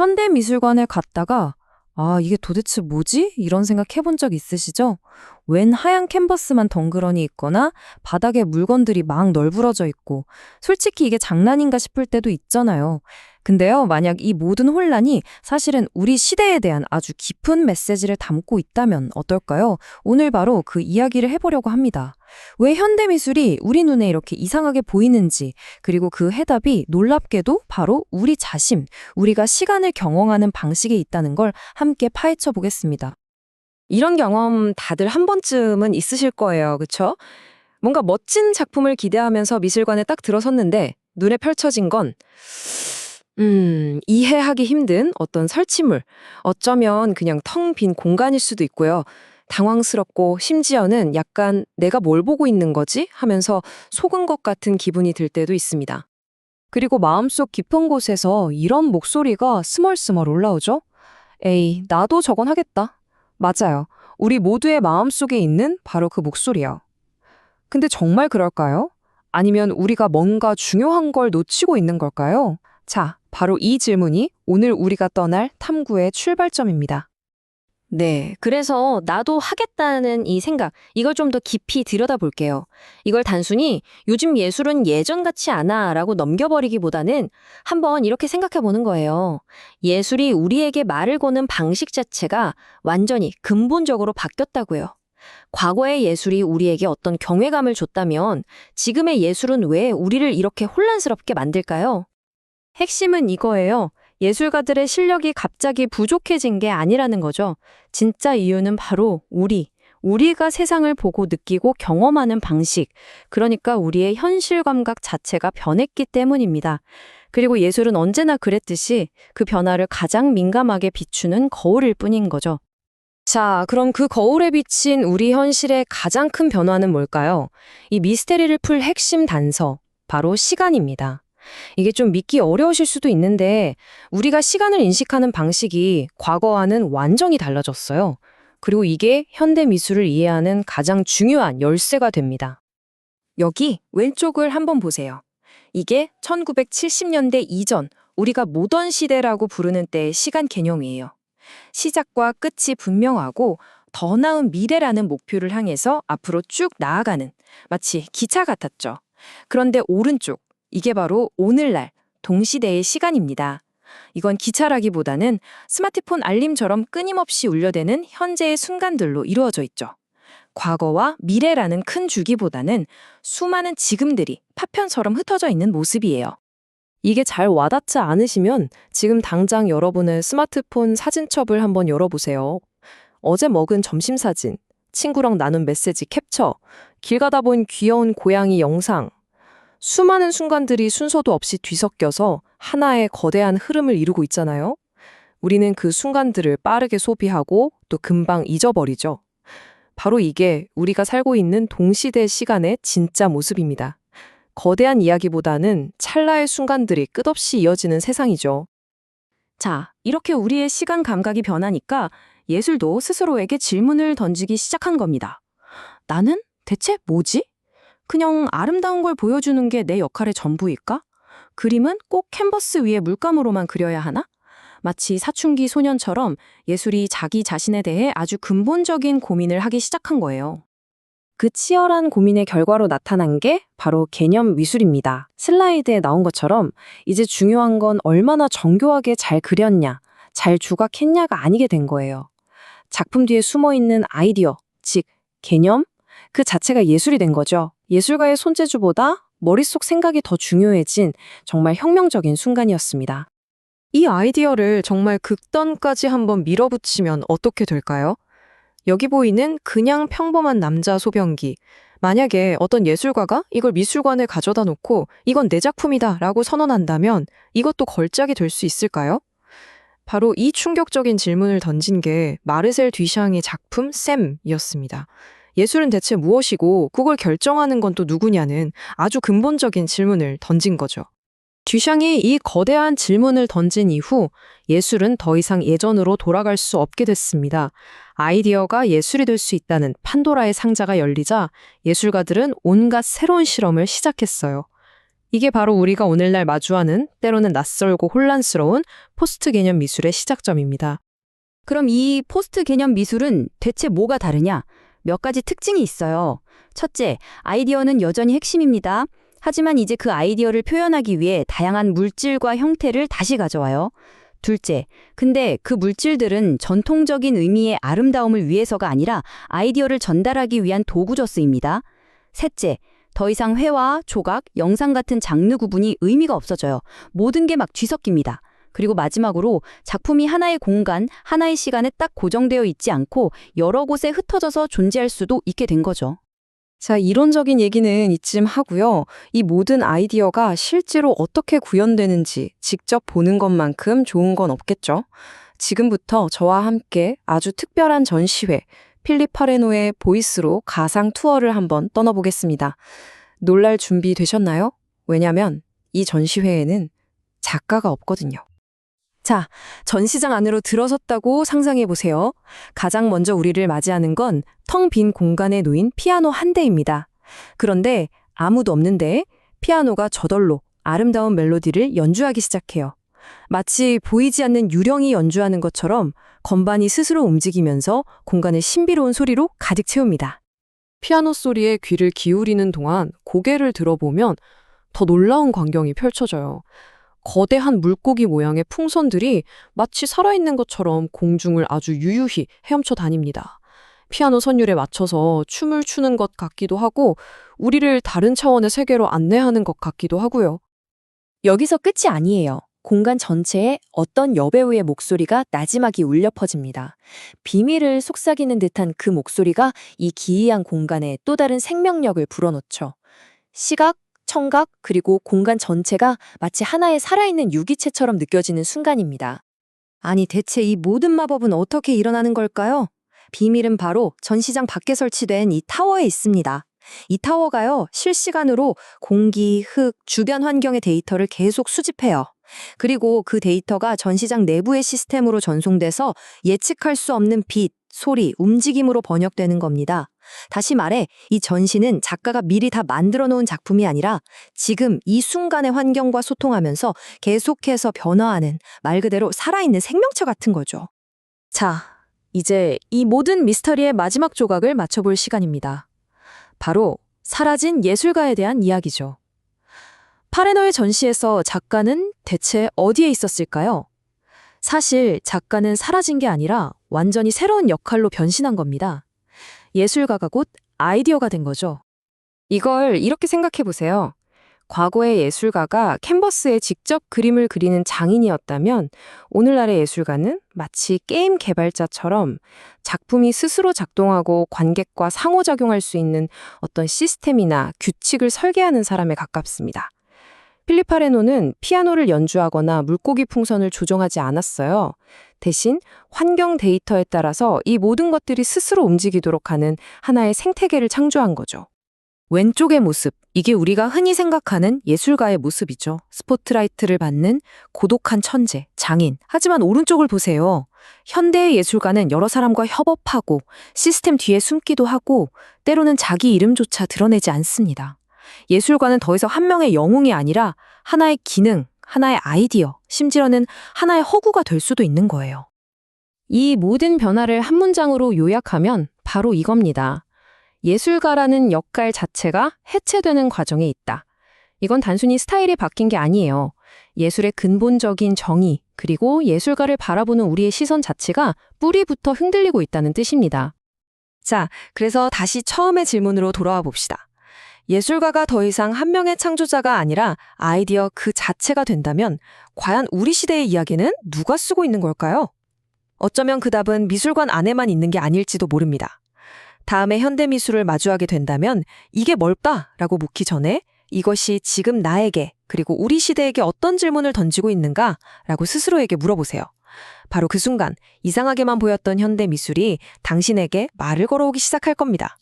현대미술관에 갔다가 아, 이게 도대체 뭐지? 이런 생각 해본 적 있으시죠? 웬 하얀 캔버스만 덩그러니 있거나 바닥에 물건들이 막 널브러져 있고 솔직히 이게 장난인가 싶을 때도 있잖아요. 근데요, 만약 이 모든 혼란이 사실은 우리 시대에 대한 아주 깊은 메시지를 담고 있다면 어떨까요? 오늘 바로 그 이야기를 해보려고 합니다. 왜 현대미술이 우리 눈에 이렇게 이상하게 보이는지, 그리고 그 해답이 놀랍게도 바로 우리 자신, 우리가 시간을 경험하는 방식에 있다는 걸 함께 파헤쳐 보겠습니다. 이런 경험 다들 한 번쯤은 있으실 거예요. 그쵸? 뭔가 멋진 작품을 기대하면서 미술관에 딱 들어섰는데 눈에 펼쳐진 건 음, 이해하기 힘든 어떤 설치물, 어쩌면 그냥 텅 빈 공간일 수도 있고요. 당황스럽고 심지어는 약간 내가 뭘 보고 있는 거지? 하면서 속은 것 같은 기분이 들 때도 있습니다. 그리고 마음속 깊은 곳에서 이런 목소리가 스멀스멀 올라오죠? 에이, 나도 저건 하겠다. 맞아요. 우리 모두의 마음속에 있는 바로 그 목소리요. 근데 정말 그럴까요? 아니면 우리가 뭔가 중요한 걸 놓치고 있는 걸까요? 자, 바로 이 질문이 오늘 우리가 떠날 탐구의 출발점입니다. 네. 그래서 나도 하겠다는 이 생각, 이걸 좀 더 깊이 들여다볼게요. 이걸 단순히 요즘 예술은 예전 같지 않아 라고 넘겨버리기보다는 한번 이렇게 생각해 보는 거예요. 예술이 우리에게 말을 거는 방식 자체가 완전히 근본적으로 바뀌었다고요. 과거의 예술이 우리에게 어떤 경외감을 줬다면 지금의 예술은 왜 우리를 이렇게 혼란스럽게 만들까요? 핵심은 이거예요. 예술가들의 실력이 갑자기 부족해진 게 아니라는 거죠. 진짜 이유는 바로 우리, 우리가 세상을 보고 느끼고 경험하는 방식, 그러니까 우리의 현실 감각 자체가 변했기 때문입니다. 그리고 예술은 언제나 그랬듯이 그 변화를 가장 민감하게 비추는 거울일 뿐인 거죠. 자, 그럼 그 거울에 비친 우리 현실의 가장 큰 변화는 뭘까요? 이 미스테리를 풀 핵심 단서, 바로 시간입니다. 이게 좀 믿기 어려우실 수도 있는데 우리가 시간을 인식하는 방식이 과거와는 완전히 달라졌어요. 그리고 이게 현대 미술을 이해하는 가장 중요한 열쇠가 됩니다. 여기 왼쪽을 한번 보세요. 이게 1970년대 이전 우리가 모던 시대라고 부르는 때의 시간 개념이에요. 시작과 끝이 분명하고 더 나은 미래라는 목표를 향해서 앞으로 쭉 나아가는 마치 기차 같았죠. 그런데 오른쪽 이게 바로 오늘날 동시대의 시간입니다. 이건 기차라기보다는 스마트폰 알림처럼 끊임없이 울려대는 현재의 순간들로 이루어져 있죠. 과거와 미래라는 큰 주기보다는 수많은 지금들이 파편처럼 흩어져 있는 모습이에요. 이게 잘 와닿지 않으시면 지금 당장 여러분의 스마트폰 사진첩을 한번 열어보세요. 어제 먹은 점심 사진, 친구랑 나눈 메시지 캡처, 길 가다 본 귀여운 고양이 영상, 수많은 순간들이 순서도 없이 뒤섞여서 하나의 거대한 흐름을 이루고 있잖아요. 우리는 그 순간들을 빠르게 소비하고 또 금방 잊어버리죠. 바로 이게 우리가 살고 있는 동시대 시간의 진짜 모습입니다. 거대한 이야기보다는 찰나의 순간들이 끝없이 이어지는 세상이죠. 자, 이렇게 우리의 시간 감각이 변하니까 예술도 스스로에게 질문을 던지기 시작한 겁니다. 나는 대체 뭐지? 그냥 아름다운 걸 보여주는 게 내 역할의 전부일까? 그림은 꼭 캔버스 위에 물감으로만 그려야 하나? 마치 사춘기 소년처럼 예술이 자기 자신에 대해 아주 근본적인 고민을 하기 시작한 거예요. 그 치열한 고민의 결과로 나타난 게 바로 개념 미술입니다. 슬라이드에 나온 것처럼 이제 중요한 건 얼마나 정교하게 잘 그렸냐, 잘 조각했냐가 아니게 된 거예요. 작품 뒤에 숨어 있는 아이디어, 즉 개념, 그 자체가 예술이 된 거죠. 예술가의 손재주보다 머릿속 생각이 더 중요해진 정말 혁명적인 순간이었습니다. 이 아이디어를 정말 극단까지 한번 밀어붙이면 어떻게 될까요? 여기 보이는 그냥 평범한 남자 소변기. 만약에 어떤 예술가가 이걸 미술관에 가져다 놓고 이건 내 작품이다 라고 선언한다면 이것도 걸작이 될 수 있을까요? 바로 이 충격적인 질문을 던진 게 마르셀 뒤샹의 작품 샘이었습니다. 예술은 대체 무엇이고 그걸 결정하는 건 또 누구냐는 아주 근본적인 질문을 던진 거죠. 듀샹이 이 거대한 질문을 던진 이후 예술은 더 이상 예전으로 돌아갈 수 없게 됐습니다. 아이디어가 예술이 될 수 있다는 판도라의 상자가 열리자 예술가들은 온갖 새로운 실험을 시작했어요. 이게 바로 우리가 오늘날 마주하는 때로는 낯설고 혼란스러운 포스트 개념 미술의 시작점입니다. 그럼 이 포스트 개념 미술은 대체 뭐가 다르냐? 몇 가지 특징이 있어요. 첫째, 아이디어는 여전히 핵심입니다. 하지만 이제 그 아이디어를 표현하기 위해 다양한 물질과 형태를 다시 가져와요. 둘째, 근데 그 물질들은 전통적인 의미의 아름다움을 위해서가 아니라 아이디어를 전달하기 위한 도구로 쓰입니다. 셋째, 더 이상 회화, 조각, 영상 같은 장르 구분이 의미가 없어져요. 모든 게 막 뒤섞입니다. 그리고 마지막으로 작품이 하나의 공간, 하나의 시간에 딱 고정되어 있지 않고 여러 곳에 흩어져서 존재할 수도 있게 된 거죠. 자, 이론적인 얘기는 이쯤 하고요. 이 모든 아이디어가 실제로 어떻게 구현되는지 직접 보는 것만큼 좋은 건 없겠죠. 지금부터 저와 함께 아주 특별한 전시회, 필립 파레노의 보이스로 가상 투어를 한번 떠나보겠습니다. 놀랄 준비 되셨나요? 왜냐면 이 전시회에는 작가가 없거든요. 자, 전시장 안으로 들어섰다고 상상해 보세요. 가장 먼저 우리를 맞이하는 건 텅 빈 공간에 놓인 피아노 한 대입니다. 그런데 아무도 없는데 피아노가 저절로 아름다운 멜로디를 연주하기 시작해요. 마치 보이지 않는 유령이 연주하는 것처럼 건반이 스스로 움직이면서 공간을 신비로운 소리로 가득 채웁니다. 피아노 소리에 귀를 기울이는 동안 고개를 들어보면 더 놀라운 광경이 펼쳐져요. 거대한 물고기 모양의 풍선들이 마치 살아있는 것처럼 공중을 아주 유유히 헤엄쳐 다닙니다. 피아노 선율에 맞춰서 춤을 추는 것 같기도 하고 우리를 다른 차원의 세계로 안내하는 것 같기도 하고요. 여기서 끝이 아니에요. 공간 전체에 어떤 여배우의 목소리가 나지막이 울려 퍼집니다. 비밀을 속삭이는 듯한 그 목소리가 이 기이한 공간에 또 다른 생명력을 불어넣죠. 시각, 청각, 그리고 공간 전체가 마치 하나의 살아있는 유기체처럼 느껴지는 순간입니다. 아니, 대체 이 모든 마법은 어떻게 일어나는 걸까요? 비밀은 바로 전시장 밖에 설치된 이 타워에 있습니다. 이 타워가요, 실시간으로 공기, 흙, 주변 환경의 데이터를 계속 수집해요. 그리고 그 데이터가 전시장 내부의 시스템으로 전송돼서 예측할 수 없는 빛, 소리, 움직임으로 번역되는 겁니다. 다시 말해, 이 전시는 작가가 미리 다 만들어 놓은 작품이 아니라 지금 이 순간의 환경과 소통하면서 계속해서 변화하는 말 그대로 살아있는 생명체 같은 거죠. 자, 이제 이 모든 미스터리의 마지막 조각을 맞춰볼 시간입니다. 바로 사라진 예술가에 대한 이야기죠. 파레노의 전시에서 작가는 대체 어디에 있었을까요? 사실 작가는 사라진 게 아니라 완전히 새로운 역할로 변신한 겁니다. 예술가가 곧 아이디어가 된 거죠. 이걸 이렇게 생각해 보세요. 과거의 예술가가 캔버스에 직접 그림을 그리는 장인이었다면 오늘날의 예술가는 마치 게임 개발자처럼 작품이 스스로 작동하고 관객과 상호작용할 수 있는 어떤 시스템이나 규칙을 설계하는 사람에 가깝습니다. 필리파 레노는 피아노를 연주하거나 물고기 풍선을 조종하지 않았어요. 대신 환경 데이터에 따라서 이 모든 것들이 스스로 움직이도록 하는 하나의 생태계를 창조한 거죠. 왼쪽의 모습, 이게 우리가 흔히 생각하는 예술가의 모습이죠. 스포트라이트를 받는 고독한 천재, 장인. 하지만 오른쪽을 보세요. 현대의 예술가는 여러 사람과 협업하고 시스템 뒤에 숨기도 하고 때로는 자기 이름조차 드러내지 않습니다. 예술가는 더 이상 한 명의 영웅이 아니라 하나의 기능, 하나의 아이디어, 심지어는 하나의 허구가 될 수도 있는 거예요. 이 모든 변화를 한 문장으로 요약하면 바로 이겁니다. 예술가라는 역할 자체가 해체되는 과정에 있다. 이건 단순히 스타일이 바뀐 게 아니에요. 예술의 근본적인 정의, 그리고 예술가를 바라보는 우리의 시선 자체가 뿌리부터 흔들리고 있다는 뜻입니다. 자, 그래서 다시 처음의 질문으로 돌아와 봅시다. 예술가가 더 이상 한 명의 창조자가 아니라 아이디어 그 자체가 된다면 과연 우리 시대의 이야기는 누가 쓰고 있는 걸까요? 어쩌면 그 답은 미술관 안에만 있는 게 아닐지도 모릅니다. 다음에 현대미술을 마주하게 된다면 이게 뭘까라고 묻기 전에 이것이 지금 나에게 그리고 우리 시대에게 어떤 질문을 던지고 있는가라고 스스로에게 물어보세요. 바로 그 순간 이상하게만 보였던 현대미술이 당신에게 말을 걸어오기 시작할 겁니다.